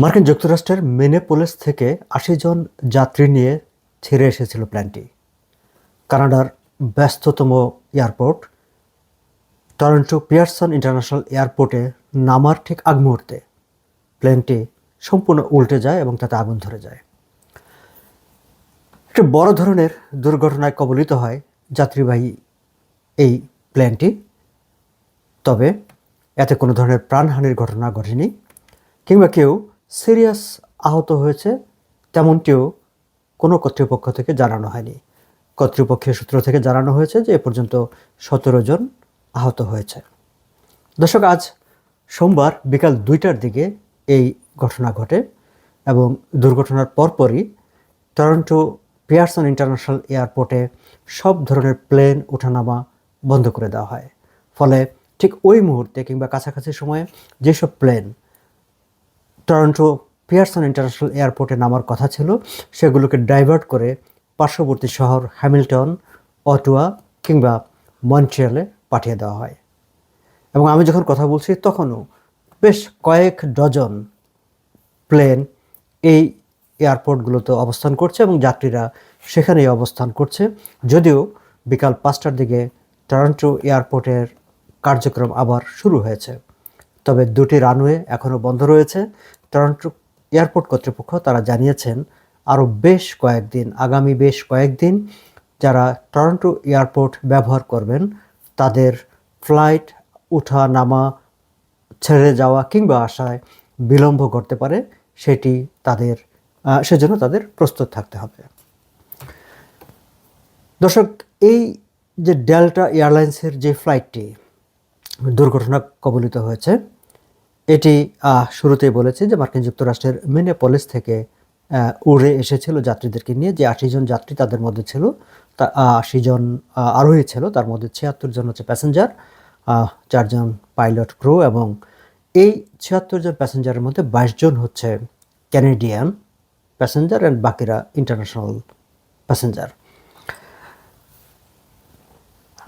মার্কিন যুক্তরাষ্ট্রের মেনেপোলিস থেকে আশি জন যাত্রী নিয়ে ছেড়ে এসেছিল প্ল্যানটি। কানাডার ব্যস্ততম এয়ারপোর্ট, টরন্টো পিয়ারসন ইন্টারন্যাশনাল এয়ারপোর্টে নামার ঠিক আগ মুহূর্তে। প্লেনটি সম্পূর্ণ উল্টে যায় এবং তাতে আগুন ধরে যায়। একটি বড় ধরনের দুর্ঘটনায় কবলিত হয় যাত্রীবাহী এই প্লেনটি। তবে এতে কোনো ধরনের প্রাণহানির ঘটনা ঘটেনি কিংবা কেউ সিরিয়াস আহত হয়েছে তেমনটিও কোনো কর্তৃপক্ষ থেকে জানানো হয়নি। কর্তৃপক্ষের সূত্র থেকে জানানো হয়েছে যে এ পর্যন্ত সতেরো জন আহত হয়েছে। দর্শক, আজ সোমবার বিকাল দুইটার দিকে এই ঘটনা ঘটে এবং দুর্ঘটনার পরপরই টরন্টো পিয়ারসন ইন্টারন্যাশনাল এয়ারপোর্টে সব ধরনের প্লেন ওঠানামা বন্ধ করে দেওয়া হয়। ফলে ঠিক ওই মুহূর্তে কিংবা কাছাকাছি সময়ে যেসব প্লেন টরন্টো পিয়ারসন ইন্টারন্যাশনাল এয়ারপোর্টে নামার কথা ছিল। সেগুলোকে ডাইভার্ট করে পার্শ্ববর্তী শহর হ্যামিল্টন, অটোয়া কিংবা মন্ট্রিয়ালে পাঠিয়ে দেওয়া হয়। এবং আমি যখন কথা বলছি তখনও বেশ কয়েক ডজন প্লেন এই এয়ারপোর্টগুলোতে অবস্থান করছে এবং যাত্রীরা সেখানেই অবস্থান করছে। যদিও বিকাল পাঁচটার দিকে টরন্টো এয়ারপোর্টের কার্যক্রম আবার শুরু হয়েছে। তবে দুটি রানওয়ে এখনও বন্ধ রয়েছে। টরন্টো এয়ারপোর্ট কর্তৃপক্ষ তারা জানিয়েছেন, আরও বেশ কয়েকদিন, আগামী বেশ কয়েকদিন যারা টরন্টো এয়ারপোর্ট ব্যবহার করবেন, তাদের ফ্লাইট ওঠা নামা ছেড়ে যাওয়া কিংবা আসায় বিলম্ব করতে পারে, সেটি তাদের সেজন্য তাদের প্রস্তুত থাকতে হবে। দর্শক, এই যে ডেল্টা এয়ারলাইন্সের যে ফ্লাইটটি দুর্ঘটনা কবলিত হয়েছে। এটি শুরুতেই বলেছে যে মার্কিন যুক্তরাষ্ট্রের মিনেপলিস থেকে উড়ে এসেছিল যাত্রীদেরকে নিয়ে। যে আশি জন যাত্রী তাদের মধ্যে ছিল, তা আশি জন আরোহী ছিল, তার মধ্যে ছিয়াত্তর জন হচ্ছে প্যাসেঞ্জার চারজন পাইলট ক্রু এবং এই ছিয়াত্তর জন প্যাসেঞ্জারের মধ্যে বাইশ জন হচ্ছে ক্যানেডিয়ান প্যাসেঞ্জার অ্যান্ড বাকিরা ইন্টারন্যাশনাল প্যাসেঞ্জার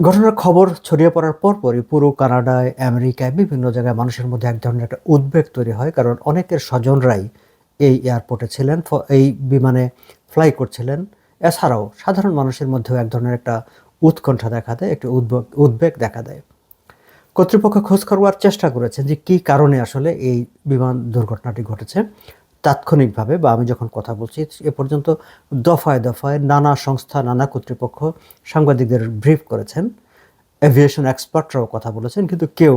ঘটনার খবর ছড়িয়ে পড়ার পরপরই পুরো কানাডায়, আমেরিকায় বিভিন্ন জায়গায় মানুষের মধ্যে এক ধরনের একটা উদ্বেগ তৈরি হয়। কারণ অনেকের স্বজনরাই এই এয়ারপোর্টে ছিলেন এই বিমানে ফ্লাই করছিলেন। এছাড়াও সাধারণ মানুষের মধ্যেও এক ধরনের একটা উৎকণ্ঠা দেখা দেয়, একটি উদ্বেগ উদ্বেগ দেখা দেয়। কর্তৃপক্ষ খোঁজ করবার চেষ্টা করেছেন যে কী কারণে আসলে এই বিমান দুর্ঘটনাটি ঘটেছে। তাৎক্ষণিকভাবে বা আমি যখন কথা বলছি, এ পর্যন্ত দফায় দফায় নানা সংস্থা, নানা কর্তৃপক্ষ সাংবাদিকদের ব্রিফ করেছেন। এভিয়েশন এক্সপার্টরাও কথা বলেছেন, কিন্তু কেউ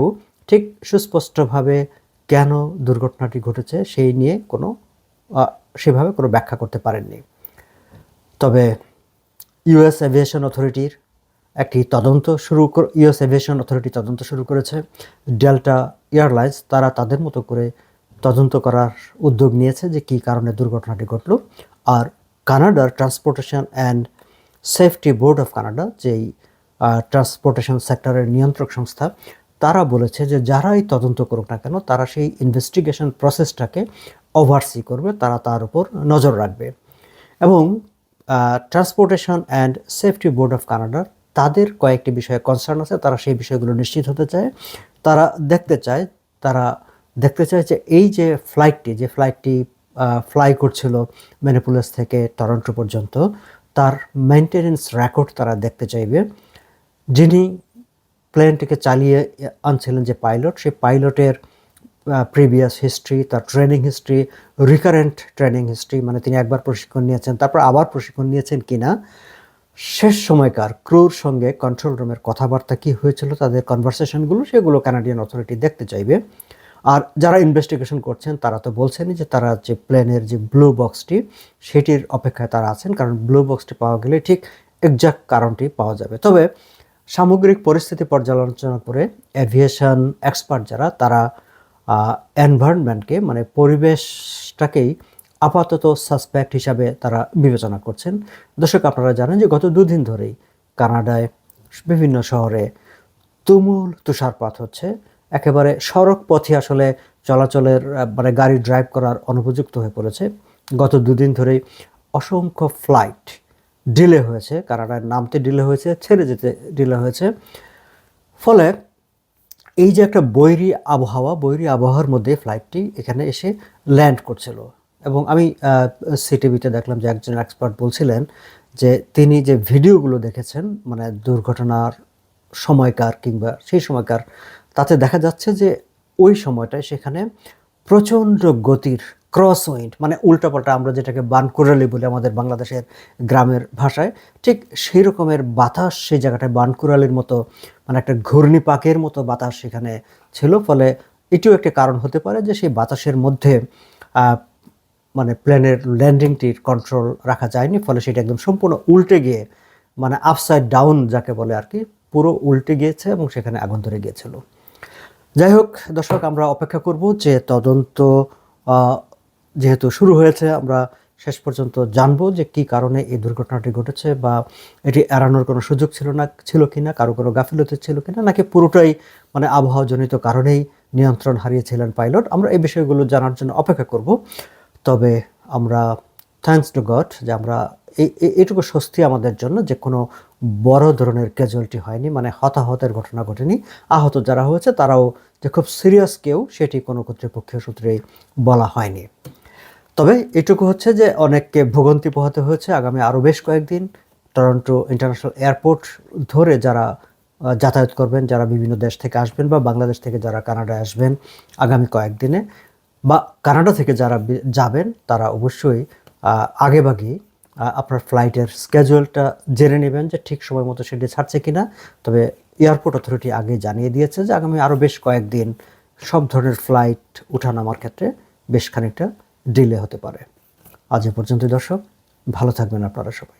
ঠিক সুস্পষ্টভাবে কেন দুর্ঘটনাটি ঘটেছে সেই নিয়ে কোনো সেভাবে কোনো ব্যাখ্যা করতে পারেননি। তবে ইউএস এভিয়েশন অথরিটির একটি তদন্ত শুরু ইউএস এভিয়েশন অথরিটি তদন্ত শুরু করেছে। ডেল্টা এয়ারলাইন্স তারা তাদের মতো করে তদন্ত করার উদ্যোগ নিয়েছে যে কী কারণে দুর্ঘটনাটি ঘটল। আর কানাডার transportation and safety board of Canada যেই ট্রান্সপোর্টেশন সেক্টরের নিয়ন্ত্রক সংস্থা, তারা বলেছে যে যারাই তদন্ত করুক না কেন, তারা সেই ইনভেস্টিগেশন প্রসেসটাকে ওভারসি করবে, তারা তার উপর নজর রাখবে। এবং transportation and safety board of কানাডার তাদের কয়েকটি বিষয়ে কনসার্ন আছে, তারা সেই বিষয়গুলো নিশ্চিত হতে চায়। তারা দেখতে চায়, তারা দেখতে চায় যে এই যে ফ্লাইটটি যে ফ্লাইটটি ফ্লাই করছিল মেনিপুলাস থেকে টরন্টো পর্যন্ত, তার মেনটেনেন্স রেকর্ড তারা দেখতে চাইবে। যিনি প্লেনটিকে চালিয়ে আনছিলেন যে পাইলট সেই পাইলটের প্রিভিয়াস হিস্ট্রি তার training history recurrent training history মানে তিনি একবার প্রশিক্ষণ নিয়েছেন, তারপর আবার প্রশিক্ষণ নিয়েছেন কি না শেষ সময়কার ক্রুর সঙ্গে কন্ট্রোল রুমের কথাবার্তা কি হয়েছিল, তাদের কনভারসেশনগুলো সেগুলো কানাডিয়ান অথরিটি দেখতে চাইবে। আর যারা ইনভেস্টিগেশন করছেন, তারা তো বলছেনই যে তারা যে প্লেনের যে ব্লু বক্সটি সেটির অপেক্ষায় তারা আছেন, কারণ ব্লু বক্সটি পাওয়া গেলে ঠিক এক্সাক্ট কারণটি পাওয়া যাবে। তবে সামগ্রিক পরিস্থিতি পর্যালোচনা করে অ্যাভিয়েশন এক্সপার্ট যারা, তারা এনভায়রনমেন্টকে মানে পরিবেশটাকেই আপাতত সাসপেক্ট হিসাবে তারা বিবেচনা করছেন। দর্শক, আপনারা জানেন যে গত দুদিন ধরেই কানাডায় বিভিন্ন শহরে তুমুল তুষারপাত হচ্ছে। একেবারে সড়ক পথে আসলে চলাচলের মানে গাড়ি ড্রাইভ করার অনুপযুক্ত হয়ে পড়েছে। গত দুদিন ধরেই অসংখ্য ফ্লাইট ডিলে হয়েছে। কানাডায় নামতে ডিলে হয়েছে, ছেড়ে যেতে ডিলে হয়েছে। ফলে এই যে একটা বৈরী আবহাওয়া, বৈরী আবহাওয়ার মধ্যে ফ্লাইটটি এখানে এসে ল্যান্ড করছিল। এবং আমি সিটিভিতে দেখলাম যে একজন এক্সপার্ট বলছিলেন যে তিনি যে ভিডিওগুলো দেখেছেন মানে দুর্ঘটনার সময়কার কিংবা সেই সময়কার, তাতে দেখা যাচ্ছে যে ওই সময়টায় সেখানে প্রচণ্ড গতির ক্রস উইন্ড মানে উল্টাপাল্টা আমরা যেটাকে বানকুরালি বলি আমাদের বাংলাদেশের গ্রামের ভাষায়, ঠিক সেই রকমের বাতাস সেই জায়গাটায় বানকুরালির মতো মানে একটা ঘূর্ণি পাকের মতো বাতাস সেখানে ছিল, ফলে এটিও একটা কারণ হতে পারে যে সেই বাতাসের মধ্যে মানে প্লেনের ল্যান্ডিংটির কন্ট্রোল রাখা যায়নি, ফলে সেটা একদম সম্পূর্ণ উল্টে গিয়ে মানে আপসাইড ডাউন যাকে বলে আর কি পুরো উল্টে গিয়েছে এবং সেখানে আগুন ধরে গিয়েছিল। যাই হোক, দর্শক, আমরা অপেক্ষা করব যে তদন্ত যেহেতু শুরু হয়েছে, আমরা শেষ পর্যন্ত জানব যে কি কারণে এই দুর্ঘটনাটি ঘটেছে বা এটি এড়ানোর কোনো সুযোগ ছিল না, ছিল কিনা কারও কোনো গাফিলতি ছিল কিনা নাকি পুরোটাই মানে আবহাওয়াজনিত কারণেই নিয়ন্ত্রণ হারিয়েছিলেন পাইলট? আমরা এই বিষয়গুলো জানার জন্য অপেক্ষা করব। তবে আমরা থ্যাঙ্কস টু গড যে আমরা এই এই- এইটুকু স্বস্তি আমাদের জন্য যে কোনো বড় ধরনের ক্যাজুয়ালিটি হয়নি মানে হতাহতের ঘটনা ঘটেনি। আহত যারা হয়েছে, তারাও যে খুব সিরিয়াস কেউ, সেটি কোনো কর্তৃপক্ষীয় সূত্রে বলা হয়নি। তবে এটুকু হচ্ছে যে, অনেককে ভোগান্তি পোহাতে হয়েছে। আগামী আরও বেশ কয়েকদিন টরন্টো ইন্টারন্যাশনাল এয়ারপোর্ট ধরে যারা যাতায়াত করবেন, যারা বিভিন্ন দেশ থেকে আসবেন বা বাংলাদেশ থেকে যারা কানাডায় আসবেন আগামী কয়েকদিনে, বা কানাডা থেকে যারা যাবেন, তারা অবশ্যই আগেভাগেই আপনার ফ্লাইটের স্ক্যাজুয়ালটা জেনে নেবেন যে ঠিক সময় মতো সেটি ছাড়ছে কিনা। তবে এয়ারপোর্ট অথরিটি আগে জানিয়ে দিয়েছে যে আগামী আরও বেশ কয়েকদিন সব ধরনের ফ্লাইট উঠানামার ক্ষেত্রে বেশ খানিকটা ডিলে হতে পারে। আজ এ পর্যন্ত দর্শক, ভালো থাকবেন আপনারা সবাই।